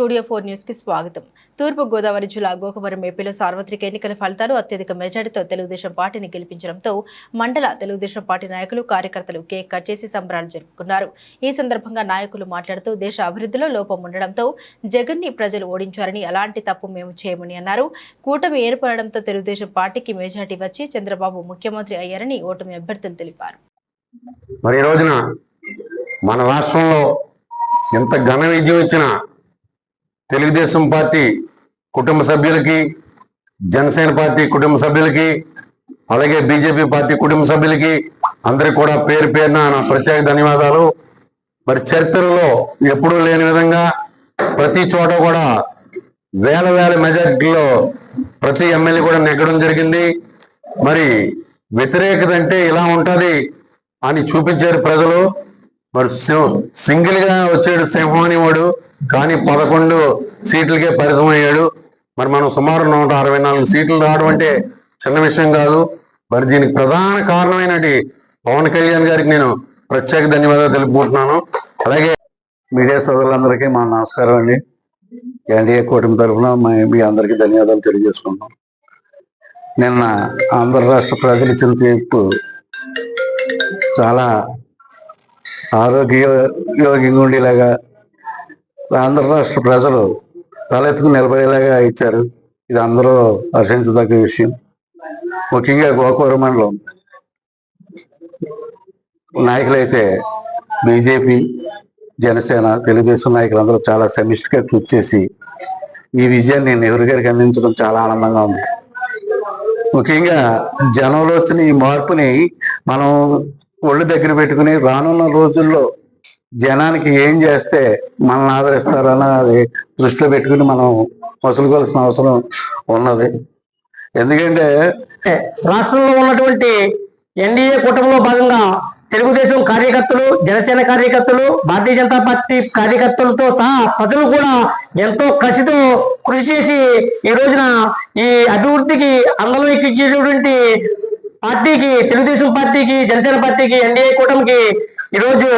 Studio four న్యూస్కి స్వాగతం. తూర్పు గోదావరి జిల్లా గోకవరం ఏపీలో సార్వత్రిక ఎన్నికల ఫలితాలు అత్యధిక మెజార్టీతో తెలుగుదేశం పార్టీని గెలిపించడంతో మండల తెలుగుదేశం పార్టీ నాయకులు కార్యకర్తలు కేక్ కట్ చేసి సంబరాలు జరుపుకున్నారు. ఈ సందర్భంగా నాయకులు మాట్లాడుతూ దేశ అభివృద్ధిలో లోపం ఉండడంతో జగన్ని ప్రజలు ఓడించారని అలాంటి తప్పు మేము చేయమని అన్నారు. కూటమి ఏర్పడడంతో తెలుగుదేశం పార్టీకి మెజార్టీ వచ్చి చంద్రబాబు ముఖ్యమంత్రి అయ్యారని ఓటమి అభ్యర్థులు తెలిపారు. మరి రోజున మన రాష్ట్రంలో ఎంత ఘన విజయం ఇచ్చిన తెలుగుదేశం పార్టీ కుటుంబ సభ్యులకి జనసేన పార్టీ కుటుంబ సభ్యులకి అలాగే బీజేపీ పార్టీ కుటుంబ సభ్యులకి అందరికి కూడా పేరు పేరున నా ప్రత్యేక ధన్యవాదాలు. మరి చరిత్రలో ఎప్పుడూ లేని విధంగా ప్రతి చోట కూడా వేల వేల మెజార్టీలో ప్రతి ఎమ్మెల్యే కూడా నెగ్గడం జరిగింది. మరి వ్యతిరేకత అంటే ఇలా ఉంటుంది అని చూపించారు ప్రజలు. మరి సింగిల్గా వచ్చాడు సింహం అనేవాడు కానీ పదకొండు సీట్లకే పరితమయ్యాడు మరి మనం సుమారు నూట అరవై నాలుగు సీట్లు రావడం అంటే చిన్న విషయం కాదు. మరి దీనికి ప్రధాన కారణమైనటి పవన్ కళ్యాణ్ గారికి నేను ప్రత్యేక ధన్యవాదాలు తెలుపుకుంటున్నాను. అలాగే మీడియా సోదరులందరికీ మా నమస్కారం అండి. ఎన్డీఏ కూటమి తరఫున మీ అందరికీ ధన్యవాదాలు తెలియజేసుకుంటాం నిన్న ఆంధ్ర రాష్ట్ర ప్రజలు ఇచ్చిన తీర్పు చాలా ఆరోగ్య యోగ్యంగా ఉండేలాగా ఆంధ్ర రాష్ట్ర ప్రజలు తలెత్తుకుని నిలబడేలాగా ఇచ్చారు. ఇది అందరూ హర్షించదగ్గ విషయం. ముఖ్యంగా గోకూర మండలం. నాయకులైతే బీజేపీ జనసేన తెలుగుదేశం నాయకులందరూ చాలా సమిష్టిగా కృషి చేసి ఈ విజయాన్ని నెహ్రూ గారికి అందించడం చాలా ఆనందంగా ఉంది. ముఖ్యంగా జనంలో వచ్చిన ఈ మార్పుని మనం ఒళ్ళు దగ్గర పెట్టుకుని రానున్న రోజుల్లో జనానికి ఏం చేస్తే మనల్ని ఆదరిస్తారన్నది దృష్టిలో పెట్టుకుని మనం మసులుకోవాల్సిన అవసరం ఉన్నది. ఎందుకంటే రాష్ట్రంలో ఉన్నటువంటి ఎన్డీఏ కూటమిలో భాగంగా తెలుగుదేశం కార్యకర్తలు జనసేన కార్యకర్తలు భారతీయ జనతా పార్టీ కార్యకర్తలతో సహా ప్రజలు కూడా ఎంతో ఖర్చుతో కృషి చేసి ఈ రోజున ఈ అభివృద్ధికి అందరం ఎక్కించేటువంటి పార్టీకి తెలుగుదేశం పార్టీకి జనసేన పార్టీకి ఎన్డీఏ కూటమికి ఈరోజు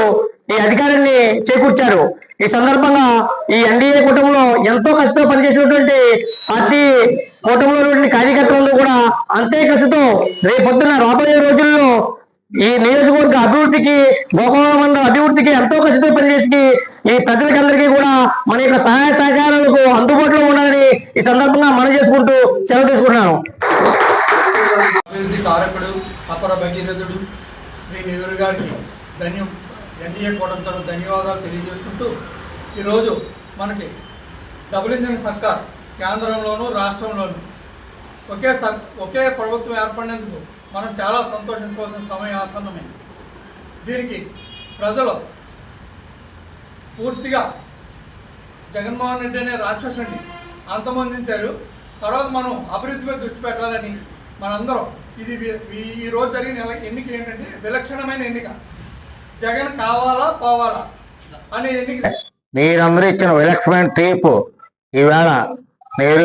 ఈ అధికారాన్ని చేకూర్చారు. ఈ సందర్భంగా ఈ ఎన్డీఏ కూటమిలో ఎంతో కష్టంతో పనిచేసినటువంటి పార్టీ కూటమిలో ఉన్నటువంటి కార్యకర్తలందరూ కూడా అంతే కష్టంతో రేపొద్దున రాబోయే రోజుల్లో ఈ నియోజకవర్గ అభివృద్ధికి గోపాలమండ అభివృద్ధికి ఎంతో కష్టంతో పనిచేసి ఈ ప్రజలకందరికీ కూడా మన యొక్క సహాయ సహకారాలకు అందుబాటులో ఉండాలని ఈ సందర్భంగా మనం చేసుకుంటూ సెలవు తీసుకుంటున్నాను. అభివృద్ధి కారకుడు అపర భగీరథుడు శ్రీ నిధులు గారికి ధన్యం ఎన్డీఏ కూడంతో ధన్యవాదాలు తెలియజేసుకుంటూ ఈరోజు మనకి డబుల్ ఇంజిన్ సర్కార్ కేంద్రంలోనూ రాష్ట్రంలోనూ ఒకే సర్ ఒకే ప్రభుత్వం ఏర్పడినందుకు మనం చాలా సంతోషించవలసిన సమయం ఆసన్నమైంది దీనికి ప్రజలు పూర్తిగా జగన్మోహన్ రెడ్డి అనే రాక్షసుని అంతమొందించారు. తర్వాత మనం అభివృద్ధి మీద దృష్టి పెట్టాలని మనందరం ఇది ఈరోజు ఈ- రోజు జరిగిన ఎన్నిక ఏంటంటే విలక్షణమైన ఎన్నిక. జగన్ కావాలా పోవాలా అని ఎన్నిక మీరందరూ ఇచ్చిన విలక్షణమైన తీర్పు ఈవేళ మీరు